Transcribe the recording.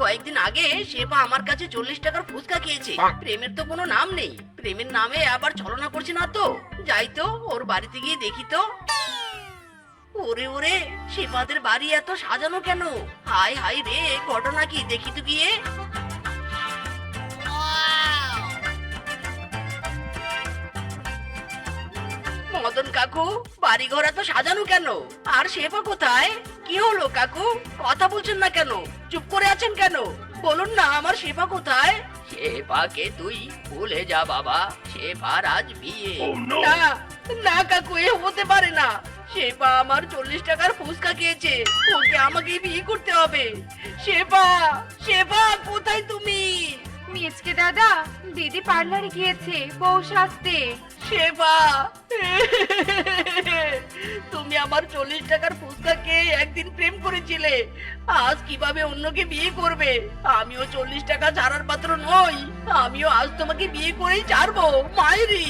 কয়েকদিন আগে শেফা আমার কাছে চল্লিশ টাকার ফুচকা খেয়েছে। প্রেমের তো কোনো নাম নেই। প্রেমের নামে আবার ছলনা করছে না তো। যাই তো ওর বাড়িতে গিয়ে দেখি তো। ওরে ওরে শেফাদের বাড়ি এত সাজানো কেন? হাই হাই রে ঘটনা কি? দেখি তো গিয়ে। মদন কাকু বাড়ি ঘর এত সাজানো কেন? আর শেফা কোথায়? কি হলো কাকু? কথা বলছেন না কেন? চুপ করে আছেন কেন? বলুন না আমার শেফা কোথায়? শেফাকে তুই ভুলে যা বাবা শেফার আজ বিয়ে। না না কাকু এ হতে পারে না। শেফা আমার চল্লিশ টাকার ফুচকা খেয়েছে ওকে আমাকে বিয়ে করতে হবে। শেফা শেফা কোথায় তুমি? মিচকে দাদা দিদি পার্লারে গিয়েছে বউ সাজতে। শেফা তুমি আমার চল্লিশ টাকার ফুচকা খেয়ে একদিন প্রেম করেছিলে। আজ কীভাবে অন্যকে বিয়ে করবে? আমিও চল্লিশ টাকা ছাড়ার পাত্র নই। আমিও আজ তোমাকে বিয়ে করেই ছাড়বো। মায়েরি